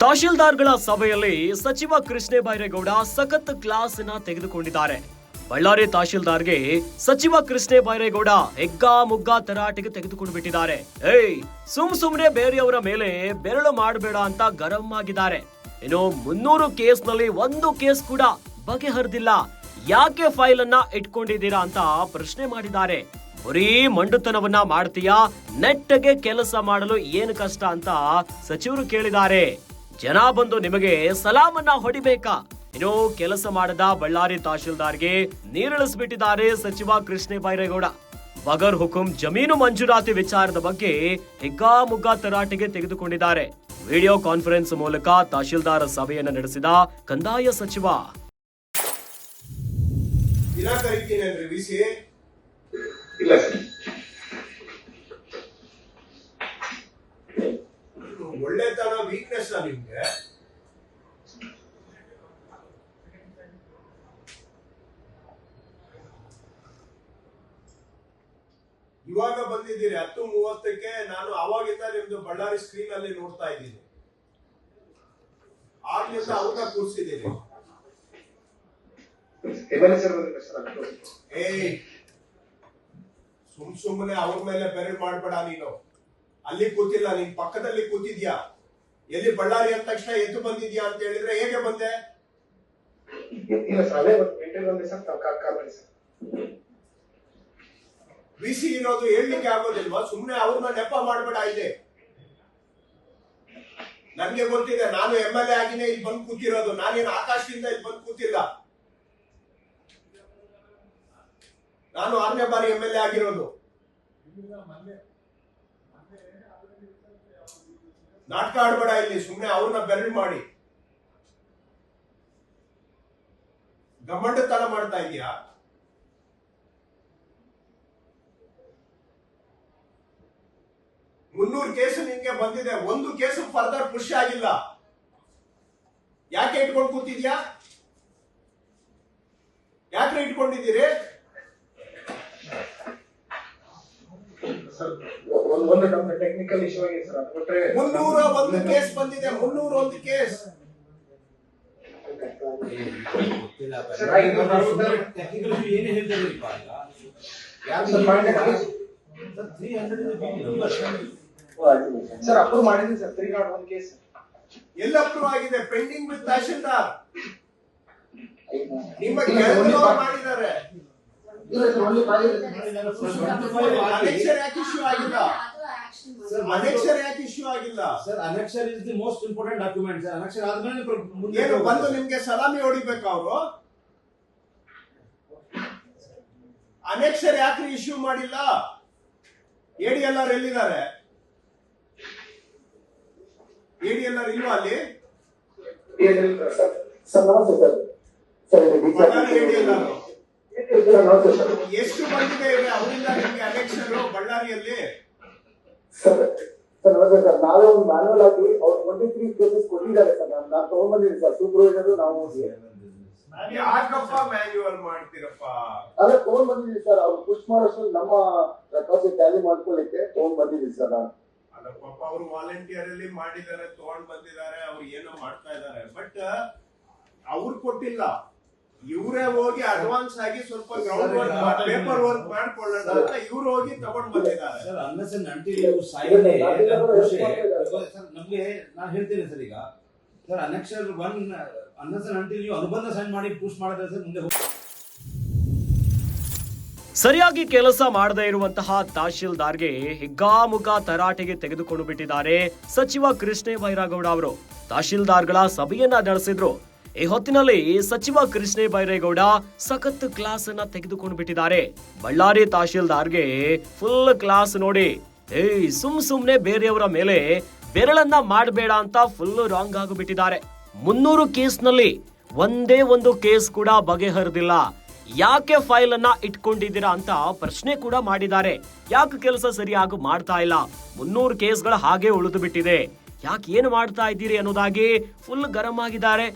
ತಹಶೀಲ್ದಾರ್ಗಳ ಸಭೆಯಲ್ಲಿ ಸಚಿವ ಕೃಷ್ಣೇ ಬೈರೇಗೌಡ ಸಖತ್ ಕ್ಲಾಸ್ನ ತೆಗೆದುಕೊಂಡಿದ್ದಾರೆ. ಬಳ್ಳಾರಿ ತಹಶೀಲ್ದಾರ್ಗೆ ಸಚಿವ ಕೃಷ್ಣೇ ಬೈರೇಗೌಡ ಹೆಗ್ಗಾ ಮುಗ್ಗಾ ತರಾಟೆಗೆ ತೆಗೆದುಕೊಂಡು ಬಿಟ್ಟಿದ್ದಾರೆ ಏಯ್, ಸುಮ್ ಸುಮ್ನೆ ಬೇರೆಯವರ ಮೇಲೆ ಬೆರಳು ಮಾಡಬೇಡ ಅಂತ ಗರಂ ಆಗಿದ್ದಾರೆ. ಇನ್ನು ಮುನ್ನೂರು ಕೇಸ್ನಲ್ಲಿ ಒಂದು ಕೇಸ್ ಕೂಡ ಬಗೆಹರಿದಿಲ್ಲ. ಯಾಕೆ ಫೈಲ್ ಅನ್ನ ಇಟ್ಕೊಂಡಿದ್ದೀರಾ ಅಂತ ಪ್ರಶ್ನೆ ಮಾಡಿದ್ದಾರೆ. ಬರೀ ಮಂಡುತನವನ್ನ ಮಾಡ್ತೀಯಾ? ನೆಟ್ಟಗೆ ಕೆಲಸ ಮಾಡಲು ಏನು ಕಷ್ಟ ಅಂತ ಸಚಿವರು ಕೇಳಿದ್ದಾರೆ. ಜನ ಬಂದು ನಿಮಗೆ ಸಲಾಮನ್ನ ಹೊಡಿಬೇಕಾ? ಇನ್ನು ಕೆಲಸ ಮಾಡದ ಬಳ್ಳಾರಿ ತಹಶೀಲ್ದಾರ್ಗೆ ನೀರಿಳಿಸ್ಬಿಟ್ಟಿದ್ದಾರೆ ಸಚಿವ ಕೃಷ್ಣ ಬೈರೇಗೌಡ. ಬಗರ್ ಹುಕುಂ ಜಮೀನು ಮಂಜೂರಾತಿ ವಿಚಾರದ ಬಗ್ಗೆ ಹಿಗ್ಗಾಮುಗ್ಗಾ ತರಾಟೆಗೆ ತೆಗೆದುಕೊಂಡಿದ್ದಾರೆ. ವಿಡಿಯೋ ಕಾನ್ಫರೆನ್ಸ್ ಮೂಲಕ ತಹಶೀಲ್ದಾರ್ ಸಭೆಯನ್ನು ನಡೆಸಿದ ಕಂದಾಯ ಸಚಿವ. ಇಲ್ಲ ಒಳ್ಳೆತನ ವೀಕ್ನೆಸ್ ನಿಮ್ಗೆ? ಇವಾಗ ಬಂದಿದ್ದೀರಿ ಹತ್ತು ಮೂವತ್ತಕ್ಕೆ ನಾನು ಅವಾಗಿಂದ ನಿಮ್ದು ಬಳ್ಳಾರಿ ಸ್ಕ್ರೀನ್ ಅಲ್ಲಿ ನೋಡ್ತಾ ಇದ್ದೀನಿ. ಆಗ್ಲಿಂದ ಅವ್ರನ್ನ ಕೂರಿಸಿದ್ದೀನಿ. ಏಯ್ ಸುಮ್ ಸುಮ್ಮನೆ ಅವ್ರ ಮೇಲೆ ಬೆರಳು ಮಾಡ್ಬೇಡ ನೀನು. ಅಲ್ಲಿ ಕೂತಿಲ್ಲ ನೀನ್ ಪಕ್ಕದಲ್ಲಿ ಕೂತಿದ್ಯಾ? ಎಲ್ಲಿ ಬಳ್ಳಾರಿ ಅಂದ ತಕ್ಷಣ ಎದ್ದು ಬಂದಿದ್ಯಾ ಅಂತ ಹೇಳಿದ್ರೆ ಹೇಗೆ ಬಂದೆ? ಬಿಸಿ ಇರೋದು ಹೇಳಲಿಕ್ಕೆ ಆಗೋದಿಲ್ವಾ? ಸುಮ್ಮನೆ ಅವ್ರನ್ನ ನೆಪ ಮಾಡ್ಬೇಡ ಇದೆ ನನ್ಗೆ ಗೊತ್ತಿದೆ ನಾನು ಎಂ ಎಲ್ ಎ ಆಗಿನೇ ಇಲ್ಲಿ ಬಂದು ಕೂತಿರೋದು. ನಾನೇನು ಆಕಾಶದಿಂದ ಇಲ್ಲಿ ಬಂದು ಕೂತಿಲ್ಲ. ನಾನು ಆರನೇ ಬಾರಿ ಎಂ ಎಲ್ ಎ ಆಗಿರೋದು. ನಾಟಕ ಆಡಬೇಡ ಇಲ್ಲಿ ಸುಮ್ಮನೆ ಅವ್ರನ್ನ ಬೆರಳು ಮಾಡಿ. ಗಮ್ಮಂಡತನ ಮಾಡ್ತಾ ಇದೆಯಾ ಮುನ್ನೂರು ಕೇಸು ನಿನ್ಗೆ ಬಂದಿದೆ, ಒಂದು ಕೇಸು ಫರ್ದರ್ ಪುಷ್ ಆಗಿಲ್ಲ. ಯಾಕೆ ಇಟ್ಕೊಂಡು ಕೂತಿದ್ಯಾ? ಯಾಕೆ ಇಟ್ಕೊಂಡಿದ್ದೀರಿ? ಒಂದು ಒಂದು ನಮ್ದು ಟೆಕ್ನಿಕಲ್ ಇಶ್ಯೂ ಆಗಿದೆ ಸರ್ ಅದು ಬಿಟ್ರೆ ಮುನ್ನೂರ ಒಂದು ಕೇಸ್ ಬಂದಿದೆ ಮುನ್ನೂರ ಒಂದು ಕೇಸ್ ಸರ್ ಅಪ್ರೂವ್ ಮಾಡಿದ್ದೀನಿ sir three not one case ಎಲ್ಲ ಅಪ್ರೂವ್ ಆಗಿದೆ ಪೆಂಡಿಂಗ್ ವಿತ್ ತಹಶೀಲ್ದಾರ್. ನಿಮ್ಮ ಮಾಡಿದ್ದಾರೆ ಇಲ್ಲ ಸರ್ only five- ಅನೆಕ್ಷರ್ ಯಾಕೆ ಇಶ್ಯೂ ಆಗಿಲ್ಲ? ಅನೆಕ್ಷರ್ ಯಾಕೆ ಇಶ್ಯೂ ಆಗಿಲ್ಲ? Sir annexure is the most important document sir sir ಆದ್ಮೇಲೆ ಪ್ರ- ಮುಂದೆ ಏನು ಬಂದು ನಿಮ್ಗೆ ಸಲಾಮಿ ಹೊಡಿಬೇಕು ಅವರು? ಅನಕ್ಷರ ಯಾಕೆ ಇಶ್ಯೂ ಮಾಡಿಲ್ಲ? ಎಡಿ ಎಲ್ಲಾರು ಎಲ್ಲಿದ್ದಾರೆ? ಎಡಿ ಎಲ್ಲಾರು ಇಲ್ವಾ ಅಲ್ಲಿ? Sir sir. ಸರ್ ನಮಸ್ತೆ ಸರ್. ಸರ್ ಸರ್ ಎಡಿ ಎಲ್ಲಾರು ಸರ್ ಸರ್ ಎಷ್ಟು ಬಂದಿದೆ ಅವರಿಂದ ನಿಮಗೆ ಅನೆಕ್ಷರ್ ಬಳ್ಳಾರಿಯಲ್ಲಿ? ಸರ್ ಸರ್ ನಮಸ್ತೆ ಸರ್ ನಾವೇ ಒಂದು ಮ್ಯಾನುವಲ್ ಆಗಿ ಅವ್ರು ಟ್ವೆಂಟಿ ತ್ರೀ ಕೇಸಸ್ ಕೊಟ್ಟಿದ್ದಾರೆ ಸರ್. ನಾನು ನಾನು ತಗೊಂಡ್ಬಂದಿದ್ದೀನಿ ಸರ್ ಸೂಪರ್ವೈಸರ್ ನಾವು ಯಾಕಪ್ಪ ಮ್ಯಾನ್ಯುವಲ್ ಮಾಡ್ತೀರಪ್ಪ? ಅದೇ ತಗೊಂಡ್ ಬಂದಿದ್ದೀನಿ ಸರ್ ಅವ್ರು ಪುಷ್ ಮಾಡೋಷ್ಟು ನಮ್ಮ ರೆಕಾರ್ಡ್ಸ್ ಟ್ಯಾಲಿ ಮಾಡ್ಕೊಳ್ಳಿಕ್ಕೆ ತಗೊಂಡ್ ಬಂದಿದ್ದೀನಿ ಸರ್ ನಾನು. ಅಲ್ಲ ಪಾಪ ಅವರು ವಾಲಂಟಿಯರ್ ಅಲ್ಲಿ ಮಾಡಿದ್ದಾರೆ ತಗೊಂಡ್ ಬಂದಿದ್ದಾರೆ ಅವ್ರು ಏನೋ ಮಾಡ್ತಾ ಇದ್ದಾರೆ. ಬಟ್ ಅವ್ರು ಕೊಟ್ಟಿಲ್ಲ. ಇವರೇ ಹೋಗಿ ಅಡ್ವಾನ್ಸ್ ಆಗಿ ಸ್ವಲ್ಪ ಗ್ರೌಂಡ್ ವರ್ಕ್ ಪೇಪರ್ ವರ್ಕ್ ಮಾಡ್ಕೊಳ್ಳೋಣ ಅಂತ ಇವ್ರು ಹೋಗಿ ತಗೊಂಡ್ ಬಂದಿದ್ದಾರೆ. Sir unless until you sign ನಮ್ಗೆ ನಾನು ಹೇಳ್ತೀನಿ ಸರ್ ಈಗ. Sir annexure one unless and until ನೀವು ಅನುಬಂಧ ಸೈನ್ ಮಾಡಿ ಪುಷ್ ಮಾಡಿದ್ರೆ ಸರ್ ಮುಂದೆ ಹೋಗಿ ಸರಿಯಾಗಿ ಕೆಲಸ ಮಾಡದೇ ಇರುವಂತಹ ತಹಶೀಲ್ದಾರ್ಗೆ ಹಿಗ್ಗಾಮುಗ್ಗಾ ತರಾಟೆಗೆ ತೆಗೆದುಕೊಂಡು ಬಿಟ್ಟಿದ್ದಾರೆ ಸಚಿವ ಕೃಷ್ಣೇ ಬೈರಾಗೌಡ ಅವರು. ತಹಶೀಲ್ದಾರ್ಗಳ ಸಭೆಯನ್ನ ನಡೆಸಿದ್ರು. ಈ ಹೊತ್ತಿನಲ್ಲಿ ಸಚಿವ ಕೃಷ್ಣೇ ಬೈರೇಗೌಡ ಸಖತ್ ಕ್ಲಾಸ್ ಅನ್ನ ತೆಗೆದುಕೊಂಡು ಬಿಟ್ಟಿದ್ದಾರೆ ಬಳ್ಳಾರಿ ತಹಶೀಲ್ದಾರ್ಗೆ ಫುಲ್ ಕ್ಲಾಸ್ ನೋಡಿ, ಏಯ್ ಸುಮ್ ಸುಮ್ನೆ ಬೇರೆಯವರ ಮೇಲೆ ಬೆರಳನ್ನ ಮಾಡಬೇಡ ಅಂತ ಫುಲ್ ರಾಂಗ್ ಆಗಿಬಿಟ್ಟಿದ್ದಾರೆ. ಮುನ್ನೂರು ಕೇಸ್ನಲ್ಲಿ ಒಂದೇ ಒಂದು ಕೇಸ್ ಕೂಡ ಬಗೆಹರಿದಿಲ್ಲ. ಯಾಕೆ ಫೈಲ್ ಅನ್ನ ಇಟ್ಕೊಂಡಿದ್ದೀರಾ ಅಂತ ಪ್ರಶ್ನೆ ಕೂಡ ಮಾಡಿದ್ದಾರೆ. ಯಾಕೆ ಕೆಲಸ ಸರಿಯಾಗಿ ಮಾಡ್ತಾ ಇಲ್ಲ? ಮುನ್ನೂರು ಕೇಸ್ಗಳ ಹಾಗೆ ಉಳಿದು ಬಿಟ್ಟಿದೆ. ಯಾಕೆ ಏನು ಮಾಡ್ತಾ ಇದ್ದೀರಿ ಅನ್ನೋದಾಗಿ ಫುಲ್ ಗರಂ ಆಗಿದ್ದಾರೆ.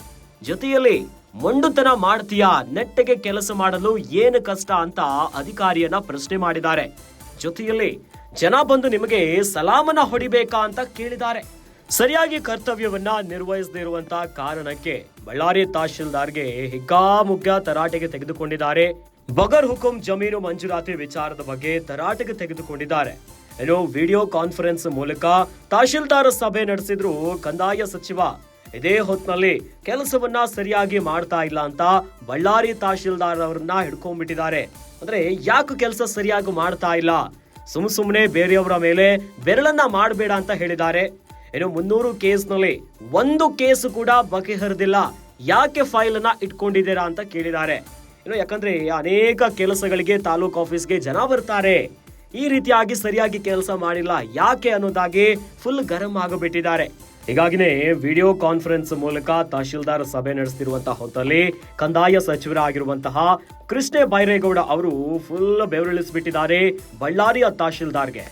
ಜೊತೆಯಲ್ಲಿ ಮಂಡುತನ ಮಾಡ್ತೀಯಾ, ನೆಟ್ಟಗೆ ಕೆಲಸ ಮಾಡಲು ಏನು ಕಷ್ಟ ಅಂತ ಅಧಿಕಾರಿಯನ್ನ ಪ್ರಶ್ನೆ ಮಾಡಿದ್ದಾರೆ. ಜೊತೆಯಲ್ಲಿ ಜನ ಬಂದು ನಿಮಗೆ ಸಲಾಮನ ಹೊಡಿಬೇಕಾ ಅಂತ ಕೇಳಿದ್ದಾರೆ. ಸರಿಯಾಗಿ ಕರ್ತವ್ಯವನ್ನ ನಿರ್ವಹಿಸದೇ ಇರುವಂತ ಕಾರಣಕ್ಕೆ ಬಳ್ಳಾರಿ ತಹಶೀಲ್ದಾರ್ಗೆ ಹಿಗ್ಗಾಮುಗ್ಗ ತರಾಟೆಗೆ ತೆಗೆದುಕೊಂಡಿದ್ದಾರೆ. ಬಗರ್ ಹುಕುಂ ಜಮೀನು ಮಂಜೂರಾತಿ ವಿಚಾರದ ಬಗ್ಗೆ ತರಾಟೆಗೆ ತೆಗೆದುಕೊಂಡಿದ್ದಾರೆ. ಇನ್ನು ವಿಡಿಯೋ ಕಾನ್ಫರೆನ್ಸ್ ಮೂಲಕ ತಹಶೀಲ್ದಾರ್ ಸಭೆ ನಡೆಸಿದ್ರು ಕಂದಾಯ ಸಚಿವ ಇದೇ ಹೊತ್ತಿನಲ್ಲಿ ಕೆಲಸವನ್ನ ಸರಿಯಾಗಿ ಮಾಡ್ತಾ ಇಲ್ಲ ಅಂತ ಬಳ್ಳಾರಿ ತಹಶೀಲ್ದಾರ್ ಅವರನ್ನ ಹಿಡ್ಕೊಂಡ್ಬಿಟ್ಟಿದ್ದಾರೆ. ಅಂದ್ರೆ ಯಾಕೆ ಕೆಲಸ ಸರಿಯಾಗಿ ಮಾಡ್ತಾ ಇಲ್ಲ? ಸುಮ್ ಸುಮ್ಮನೆ ಬೇರೆಯವರ ಮೇಲೆ ಬೆರಳನ್ನ ಮಾಡಬೇಡ ಅಂತ ಹೇಳಿದ್ದಾರೆ. ಇನ್ನು ಮುನ್ನೂರು ಕೇಸ್ನಲ್ಲಿ ಒಂದು ಕೇಸ್ ಕೂಡ ಬಗೆಹರಿದಿಲ್ಲ ಯಾಕೆ ಫೈಲ್ ಅನ್ನ ಇಟ್ಕೊಂಡಿದ್ದೀರಾ ಅಂತ ಕೇಳಿದ್ದಾರೆ. ಇನ್ನು ಯಾಕಂದ್ರೆ ಅನೇಕ ಕೆಲಸಗಳಿಗೆ ತಾಲೂಕು ಆಫೀಸ್ಗೆ ಜನ ಬರ್ತಾರೆ. ಈ ರೀತಿಯಾಗಿ ಸರಿಯಾಗಿ ಕೆಲಸ ಮಾಡಿಲ್ಲ. ಯಾಕೆ ಅನ್ನೋದಾಗಿ ಫುಲ್ ಗರಂ ಆಗಿಬಿಟ್ಟಿದ್ದಾರೆ. ಹೀಗಾಗಿನೇ ವಿಡಿಯೋ ಕಾನ್ಫರೆನ್ಸ್ ಮೂಲಕ ತಹಶೀಲ್ದಾರ್ ಸಭೆ ನಡೆಸ್ತಿರುವಂತಹ ಹೊತ್ತಲ್ಲಿ ಕಂದಾಯ ಸಚಿವರಾಗಿರುವಂತಹ ಕೃಷ್ಣೇ ಬೈರೇಗೌಡ ಅವರು ಫುಲ್ ಬೆವರಿಳಿಸ್ಬಿಟ್ಟಿದ್ದಾರೆ ಬಳ್ಳಾರಿಯ ತಹಶೀಲ್ದಾರ್ಗೆ.